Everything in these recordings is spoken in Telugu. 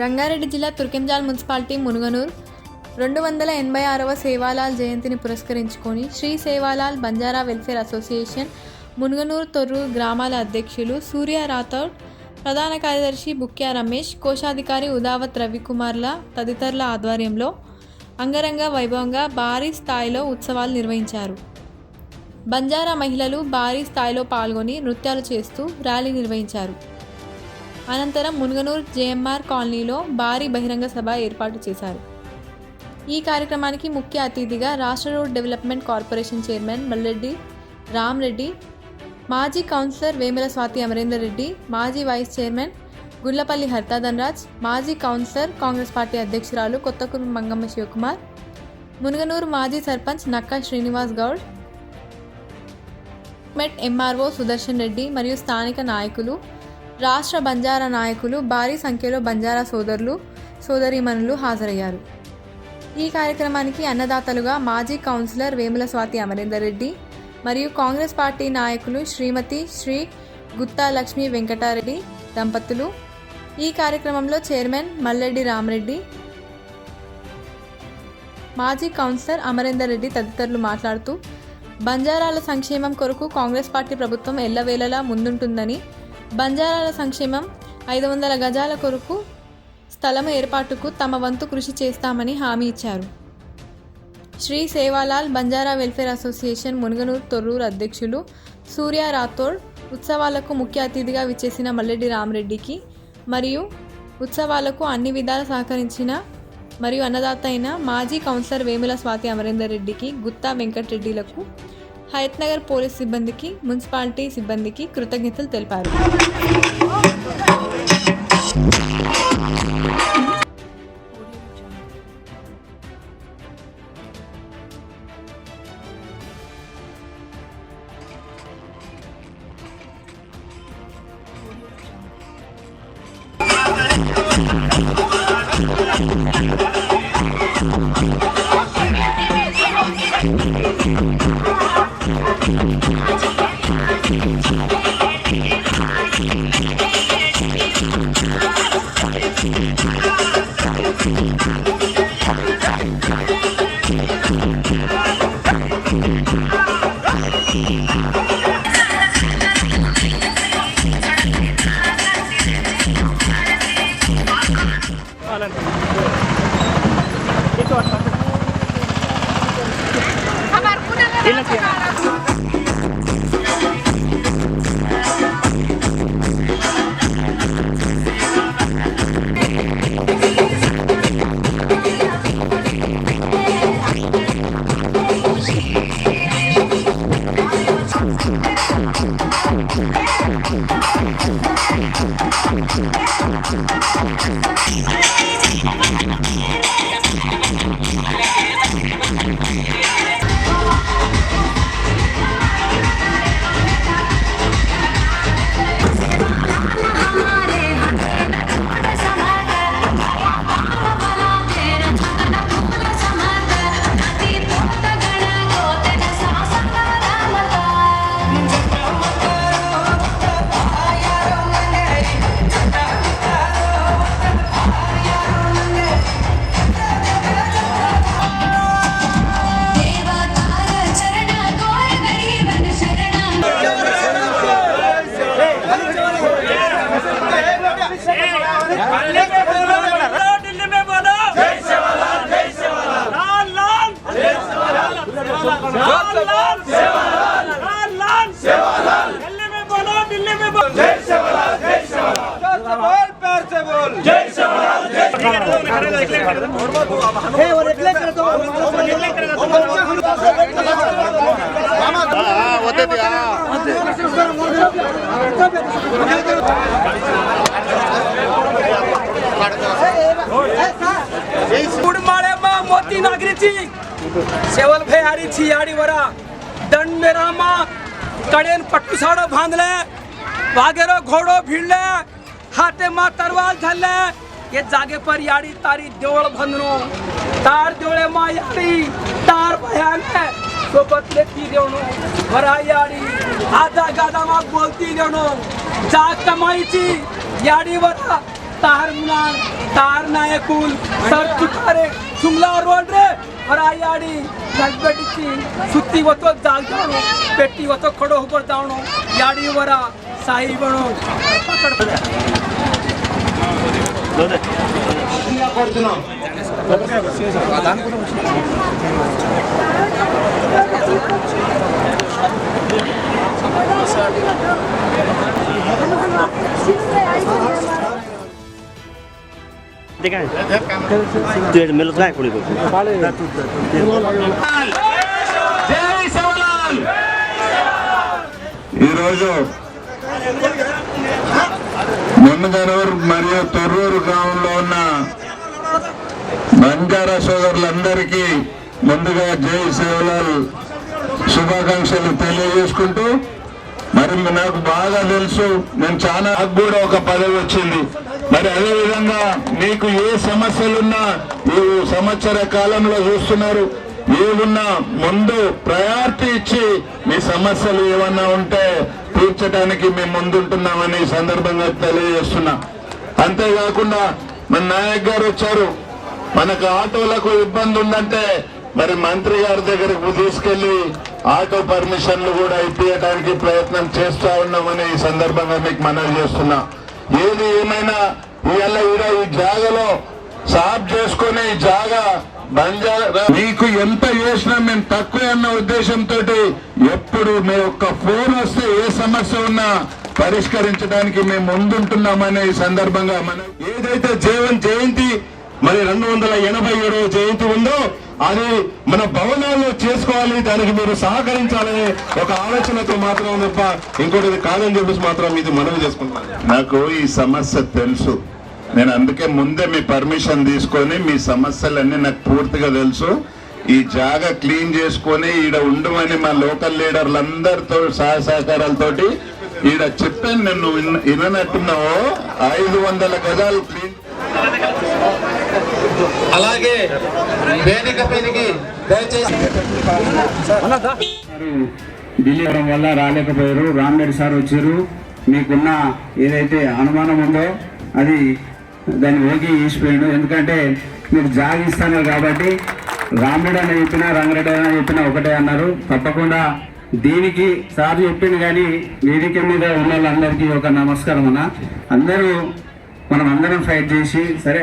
రంగారెడ్డి జిల్లా తుర్కెంజాల్ మున్సిపాలిటీ మునుగనూర్ రెండు వందల ఎనభై ఆరవ సేవాలాల్ జయంతిని పురస్కరించుకొని శ్రీ సేవాలాల్ బంజారా వెల్ఫేర్ అసోసియేషన్ మునుగనూరు తొర్రూరు గ్రామాల అధ్యక్షులు సూర్య రాథోడ్ ప్రధాన కార్యదర్శి బుక్యా రమేష్ కోశాధికారి ఉదావత్ రవికుమార్ల తదితరుల ఆధ్వర్యంలో అంగరంగ వైభవంగా భారీ స్థాయిలో ఉత్సవాలు నిర్వహించారు. బంజారా మహిళలు భారీ స్థాయిలో పాల్గొని నృత్యాలు చేస్తూ ర్యాలీ నిర్వహించారు. అనంతరం మునుగనూరు జేఎంఆర్ కాలనీలో భారీ బహిరంగ సభ ఏర్పాటు చేశారు. ఈ కార్యక్రమానికి ముఖ్య అతిథిగా రాష్ట్ర road development corporation chairman Malleddy Ramreddy మాజీ కౌన్సిలర్ వేముల స్వాతి అమరేందర్ రెడ్డి మాజీ వైస్ చైర్మన్ గుళ్ళపల్లి హర్తాధన్రాజ్ మాజీ కౌన్సిలర్ కాంగ్రెస్ పార్టీ అధ్యక్షురాలు కొత్తకూరు మంగమ్మ శివకుమార్ మునుగనూరు మాజీ సర్పంచ్ నక్కా శ్రీనివాస్ గౌడ్ మెట్ ఎంఆర్ఓ సుదర్శన్ రెడ్డి మరియు స్థానిక నాయకులు రాష్ట్ర బంజారా నాయకులు భారీ సంఖ్యలో బంజారా సోదరులు సోదరీమణులు హాజరయ్యారు. ఈ కార్యక్రమానికి అన్నదాతలుగా మాజీ కౌన్సిలర్ వేముల స్వాతి అమరేందర్ రెడ్డి మరియు కాంగ్రెస్ పార్టీ నాయకులు శ్రీమతి శ్రీ గుత్తా లక్ష్మీ వెంకటారెడ్డి దంపతులు. ఈ కార్యక్రమంలో చైర్మన్ మల్లెడ్డి రామరెడ్డి మాజీ కౌన్సిలర్ అమరేందర్ రెడ్డి తదితరులు మాట్లాడుతూ బంజారాల సంక్షేమం కొరకు కాంగ్రెస్ పార్టీ ప్రభుత్వం ఎల్లవేళలా ముందుంటుందని బంజారాల సంక్షేమం ఐదు వందల గజాల కొరకు స్థలం ఏర్పాటుకు తమ వంతు కృషి చేస్తామని హామీ ఇచ్చారు. శ్రీ సేవాలాల్ బంజారా వెల్ఫేర్ అసోసియేషన్ మునుగనూరు తొర్రూరు అధ్యక్షులు సూర్య రాథోడ్ ఉత్సవాలకు ముఖ్య అతిథిగా విచ్చేసిన మల్లెడ్డి రామరెడ్డికి మరియు ఉత్సవాలకు అన్ని విధాలు సహకరించిన మరియు అన్నదాత అయిన మాజీ కౌన్సిలర్ వేముల స్వాతి అమరేందర్ రెడ్డికి గుత్తా వెంకటరెడ్డిలకు హయత్ నగర్ పోలీస్ సిబ్బందికి మున్సిపాలిటీ సిబ్బందికి కృతజ్ఞతలు తెలిపారు. है और एकले करे तो हाँ होते ते हाँ गुडमाळे मा मोती नागरीची शेवल फेहारीची याडीवरा दंड मेरा मा कडेन पट्टुसाडो बांधले वागेरो घोडो भिडले हाते मा तरवाल झाले ये जागे पर यारी, तारी देवल भंदनो तार देवले मा यारी, तार भयान। है सो सोबतले ती देवनो भरा यारी। आधा गादा माँ बोलती देवनो जाग कमाईची। यारी बता तार मुनान तार नायकुल। सर चुकारे सुमला रोड रे। भरा यारी। नजबड़ी ची सुती वतो जाग जानो पेटी वतो खडो उपर जानो यारी वरा, साई बनो पकड Deze is de middelvlijn voor die boek. Hier is het. మున్నగనూరు మరియు తొర్రూరు గ్రామంలో ఉన్న బంజారా సోదరులందరికీ ముందుగా జై సేవలాల్ శుభాకాంక్షలు తెలియజేసుకుంటూ మరి నాకు బాగా తెలుసు నేను చాలా నాకు కూడా ఒక పదవి వచ్చింది. మరి అదే విధంగా మీకు ఏ సమస్యలున్నా ఈ సంవత్సర కాలంలో చూస్తున్నారు ఏమున్నా ముందు ప్రయారిటీ ఇచ్చి మీ సమస్యలు ఏమన్నా ఉంటే తీర్చడానికి మేము ముందుంటున్నామని సందర్భంగా తెలియజేస్తున్నా. అంతేకాకుండా మన నాయక్ గారు వచ్చారు. మనకు ఆటోలకు ఇబ్బంది ఉందంటే మరి మంత్రి గారి దగ్గరకు తీసుకెళ్ళి ఆటో పర్మిషన్లు కూడా ఇప్పించడానికి ప్రయత్నం చేస్తా ఉన్నామని ఈ సందర్భంగా మీకు మనవి చేస్తున్నా. ఏది ఏమైనా ఇవాళ ఈ జాగలో సాఫ్ చేసుకుని ఈ జాగా మీకు ఎంత చేసినా మేము తక్కువ అన్న ఉద్దేశంతో ఎప్పుడు మీ యొక్క ఫోన్ వస్తే ఏ సమస్య ఉన్నా పరిష్కరించడానికి మేము ముందుంటున్నామనే ఈ సందర్భంగా మనం ఏదైతే జీవన్ జయంతి మరి రెండు వందల ఎనభై ఏడవ జయంతి ఉందో అది మన భవనాల్లో చేసుకోవాలి దానికి మీరు సహకరించాలనే ఒక ఆలోచనతో మాత్రం తప్ప ఇంకోటి కాదని చెప్పేసి మాత్రం ఇది మనవి చేసుకుంటున్నాను. నాకు ఈ సమస్య తెలుసు. నేను అందుకే ముందే మీ పర్మిషన్ తీసుకొని మీ సమస్యలన్నీ నాకు పూర్తిగా తెలుసు. ఈ జాగా క్లీన్ చేసుకొని ఈడ ఉండమని మా లోకల్ లీడర్లందరితో సహాయ సహకారాలతోటి ఈడ చెప్పాను నేను విన్న- విననట్టున్నావో ఐదు వందల గజాలు క్లీన్ అలాగే వేదిక పైనకి దయచేసి ఢిల్లీ వల్ల రాలేకపోయారు. రామ్మేడ్ సార్ వచ్చారు. మీకున్న ఏదైతే అనుమానం ఉందో అది దాన్ని ఓకే చేసిపోయాడు. ఎందుకంటే మీరు జాగిస్తున్నారు కాబట్టి రాముడు అని చెప్పినా రంగరెడ్డి అని చెప్పినా ఒకటే అన్నారు. తప్పకుండా దీనికి సార్ చెప్పింది కానీ వేదిక మీద ఉన్న వాళ్ళందరికీ ఒక నమస్కారం అన్న. అందరూ మనం అందరం ఫైట్ చేసి సరే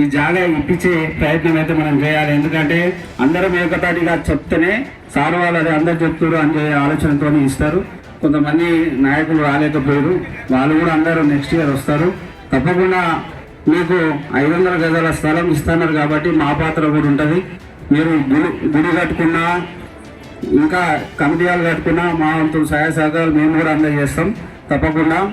ఈ జాగా ఇప్పించే ప్రయత్నం అయితే మనం చేయాలి. ఎందుకంటే అందరం ఏకతాటిగా చెప్తేనే సార్ వాళ్ళు అందరు చెప్తారు అనే ఆలోచనతో ఇస్తారు. కొంతమంది నాయకులు రాలేకపోయారు. వాళ్ళు కూడా అందరూ నెక్స్ట్ ఇయర్ వస్తారు. తప్పకుండా మీకు ఐదు వందల గజాల స్థలం ఇస్తున్నారు కాబట్టి మా పాత్ర కూడా ఉంటుంది. మీరు గుడి గుడి కట్టుకున్నా ఇంకా కమిటీ వాళ్ళు కట్టుకున్నా మా వంతు సహాయ సహకారాలు మేము కూడా అందజేస్తాం. తప్పకుండా.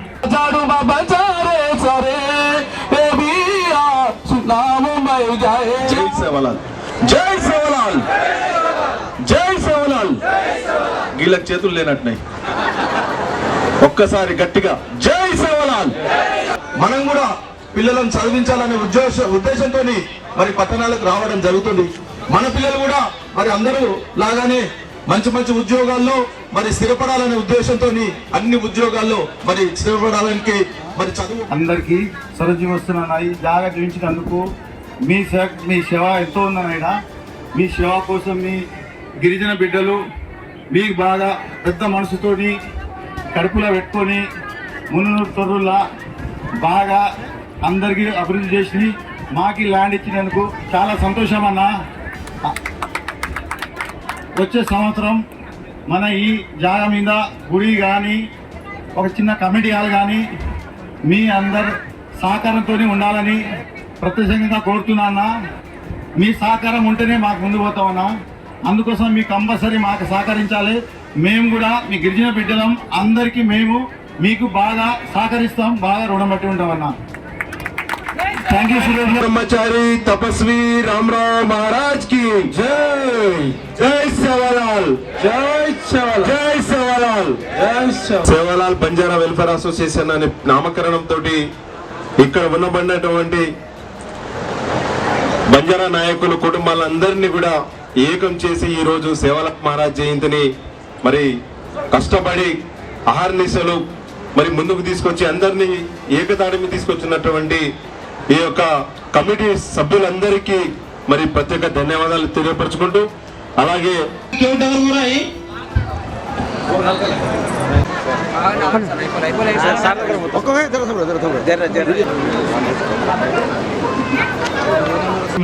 జై సేవలాల్. జై సేవలాల్. జై సేవలాల్. చేతులు లేనట్టున్నాయి. ఒక్కసారి గట్టిగా జై సేవలాల్. మనం కూడా పిల్లలను చదివించాలనే ఉద్దేశ ఉద్దేశంతో మరి పట్టణాలకు రావడం జరుగుతుంది. మన పిల్లలు కూడా మరి అందరూ లాగానే మంచి మంచి ఉద్యోగాల్లో మరి స్థిరపడాలనే ఉద్దేశంతో అన్ని ఉద్యోగాల్లో మరి స్థిరపడాలని మరి చదువు అందరికీ సరజీవస్తున్నాయి జాగా మీ సేవ మీ సేవ ఎంతో ఉందన్నాయినా మీ సేవ కోసం మీ గిరిజన బిడ్డలు మీకు బాగా పెద్ద మనసుతోని కడుపులో పెట్టుకొని మున్నూరు తొర్రులా బాగా అందరికీ అభివృద్ధి చేసి మాకి ల్యాండ్ ఇచ్చినందుకు చాలా సంతోషం అన్న. వచ్చే సంవత్సరం మన ఈ జాగ మీద గుడి కానీ ఒక చిన్న కమిటీ హాల్ కానీ మీ అందరు సహకారంతో ఉండాలని ప్రత్యేకంగా కోరుతున్నా మీ సహకారం ఉంటేనే మాకు ముందు పోతామన్నా అందుకోసం మీ కంపల్సరీ మాకు సహకరించాలి. మేము కూడా మీ గిరిజన బిడ్డలం. అందరికీ మేము మీకు బాగా సహకరిస్తాం బాగా రుణం పట్టి ఉంటామన్నా థ్యాంక్ యూ సురేష్ బ్రహ్మచారి తపస్వి రామరావు మహారాజ్కి జై జై సేవలాల్ జై సేవలాల్ జై సేవలాల్ జై సేవలాల్ బంజారా వెల్ఫేర్ అసోసియేషన్ అనే నామకరణం తోటి ఇక్కడ ఉన్నబడినటువంటి బంజారా నాయకులు కుటుంబాలందరినీ కూడా ఏకం చేసి ఈరోజు సేవల మహారాజ్ జయంతిని మరి కష్టపడి అహర్నిశలు మరి ముందుకు తీసుకొచ్చి అందరినీ ఏకతాడి మీద తీసుకొచ్చినటువంటి ఈ యొక్క కమిటీ సభ్యులందరికీ మరి ప్రత్యేక ధన్యవాదాలు తెలియపరచుకుంటూ అలాగే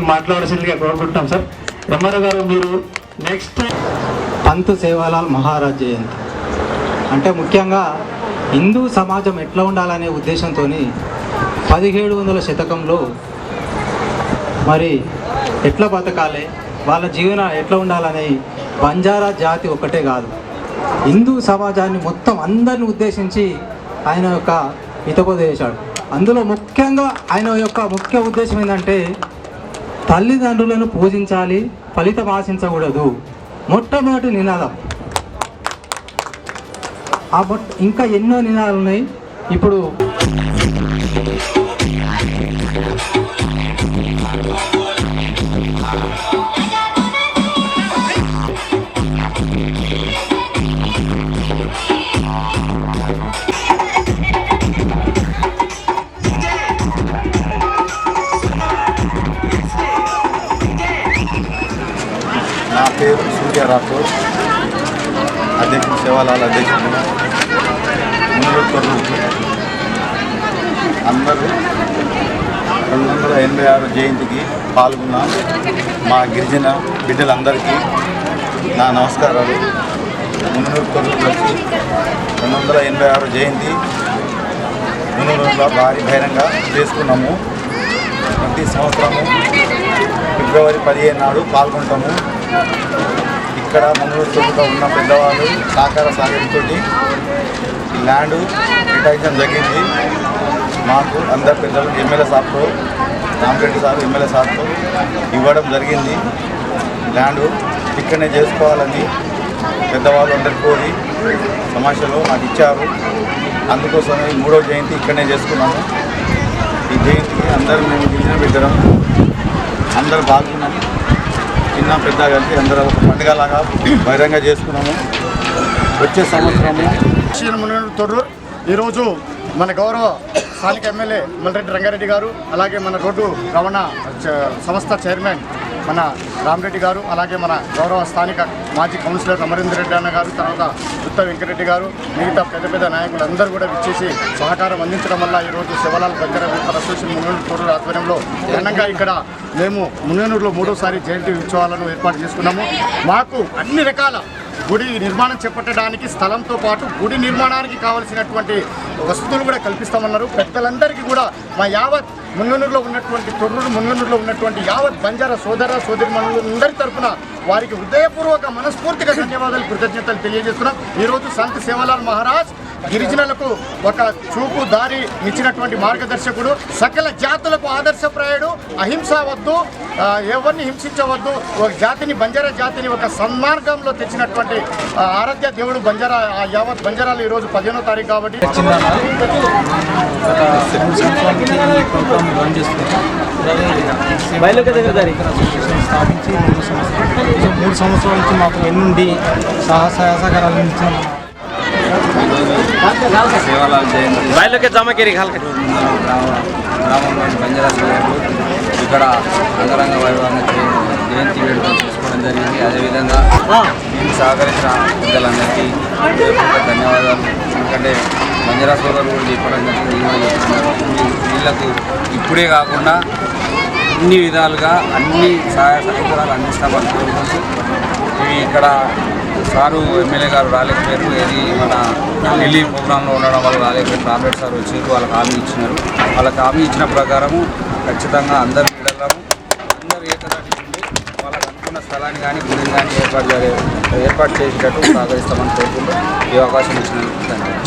మాట్లాడాల్సిందిగా కోరుకుంటున్నాం సార్. రమారావు గారు మీరు నెక్స్ట్ పంత్ సేవాలాల్ మహారాజ్ జయంతి. అంటే ముఖ్యంగా హిందూ సమాజం ఎట్లా ఉండాలనే ఉద్దేశంతో పదిహేడు వందల శతకంలో మరి ఎట్లా బతకాలి? వాళ్ళ జీవన ఎట్లా ఉండాలని బంజారా జాతి ఒకటే కాదు. హిందూ సమాజాన్ని మొత్తం అందరిని ఉద్దేశించి ఆయన యొక్క హితబోధ అందులో ముఖ్యంగా ఆయన యొక్క ముఖ్య ఉద్దేశం ఏంటంటే తల్లిదండ్రులను పూజించాలి ఫలితం ఆశించకూడదు. మొట్టమొదటి నినాదం. ఆ మొట్ట ఇంకా ఎన్నో నినాదాలు ఉన్నాయి. ఇప్పుడు నా పేరు సూర్య రాథోడ్. అధ్యక్షుడు సేవాలాల అధ్యక్షుడు అందరూ రెండు వందల ఎనభై ఆరు జయంతికి పాల్గొన్న మా గిరిజన బిడ్డలందరికీ నా నమస్కారాలు. మున్నూరు తొర్రూరు వచ్చి రెండు వందల ఎనభై ఆరు జయంతి మున్నూరులో భారీ బహిరంగ చేసుకున్నాము. ప్రతి సంవత్సరము ఫిబ్రవరి పదిహేను నాడు పాల్గొంటాము. ఇక్కడ మంగళూరు తోటలో ఉన్న పెద్దవాళ్ళు సహకార సాగంతో ల్యాండ్ కేటాయించడం జరిగింది. మాకు అందరు పెద్దలు ఎమ్మెల్యే సార్తో రామరెడ్డి సార్ ఎమ్మెల్యే సార్తో ఇవ్వడం జరిగింది. ల్యాండ్ ఇక్కడనే చేసుకోవాలని పెద్దవాళ్ళు అందరు కోరి సమాజంలో మాకు ఇచ్చారు. అందుకోసమే మూడో జయంతి ఇక్కడనే చేసుకున్నాము. ఈ జయంతికి అందరూ మేము గిరిజన బిడ్డరం అందరూ బాగున్నాము చిన్న పెద్ద కలిసి అందరూ ఒక పండుగలాగా బహిరంగ చేసుకున్నాము. వచ్చే సంవత్సరము. శ్రీ ఈరోజు మన గౌరవ స్థానిక ఎమ్మెల్యే మల్రెడ్డి రంగారెడ్డి గారు అలాగే మన రోడ్డు రవాణా చ- సంస్థ చైర్మన్ మన రామరెడ్డి గారు అలాగే మన గౌరవ స్థానిక మాజీ కౌన్సిలర్ అమరేందర్ రెడ్డి అన్న గారు తర్వాత గుత్త వెంకటరెడ్డి గారు మిగతా పెద్ద పెద్ద నాయకులు అందరూ కూడా విచ్చేసి సహకారం అందించడం వల్ల ఈరోజు శివలాల్ బంజారా వెల్ఫేర్ అసోసియేషన్ మునగంటి తొర్రూరు ఆధ్వర్యంలో ఘనంగా ఇక్కడ మేము మునగనూరులో మూడోసారి జయంతి ఉత్సవాలను ఏర్పాటు చేసుకున్నాము. మాకు అన్ని రకాల గుడి నిర్మాణం చేపట్టడానికి స్థలంతో పాటు గుడి నిర్మాణానికి కావలసినటువంటి వస్తువులు కూడా కల్పిస్తామన్నారు. పెద్దలందరికీ కూడా మా యావత్ ముంగనూరులో ఉన్నటువంటి తొర్రూరు ముంగనూరులో ఉన్నటువంటి యావత్ బంజారా సోదర సోదరి అందరి తరఫున వారికి హృదయపూర్వక మనస్ఫూర్తిగా ధన్యవాదాలు కృతజ్ఞతలు తెలియజేస్తున్నాం. ఈరోజు సంత్ సేవలాల్ మహారాజ్ గిరిజనులకు ఒక చూపు దారి ఇచ్చినటువంటి మార్గదర్శకుడు సకల జాతులకు ఆదర్శప్రాయుడు అహింస వద్దు ఎవరిని హింసించవద్దు ఒక జాతిని బంజారా జాతిని ఒక సన్మార్గంలో తెచ్చినటువంటి ఆరాధ్య దేవుడు బంజారా ఆ యావత్ బంజారాలు ఈరోజు పదిహేనో తారీఖు కాబట్టి. స్థాపించి మూడు సంవత్సరాలు మూడు సంవత్సరాల నుంచి మాకు ఎన్నుండి సాహస సహకారాలు ఇచ్చిన సేవాలాల్ జయంతి బయలుకే జమకేరి గ్రామంలోని బంజారాసులకు ఇక్కడ అంగరంగ వైభవాన్ని జయంతి వేడుకలు చేసుకోవడం జరిగింది. అదేవిధంగా దీన్ని సహకరించిన పెద్దలందరికీ ధన్యవాదాలు. ఎందుకంటే బంజారాసులకు కూడా చెప్పడం జరిగింది వీళ్ళకు ఇప్పుడే కాకుండా అన్ని విధాలుగా అన్ని సహాయ సహకారాలు అందిస్తామని కోరుకుంటూ ఇవి ఇక్కడ సారు ఎమ్మెల్యే గారు రాలేకపోయారు. ఇది మన ఢిల్లీ ప్రోగ్రాంలో ఉండడం వల్ల రాలేకపోయారు. రామరెడ్డి సార్ వచ్చారు వాళ్ళకి హామీ ఇచ్చినారు. వాళ్ళకి హామీ ఇచ్చిన ప్రకారము ఖచ్చితంగా అందరు పిల్లలను అందరూ ఏకదాటి వాళ్ళకి అనుకున్న స్థలాన్ని కానీ గుడిని కానీ ఏర్పాటు ఏర్పాటు చేసేటట్టు సహకరిస్తామని కోరుకుంటూ ఈ అవకాశం ఇచ్చినందుకు ధన్యవాదాలు.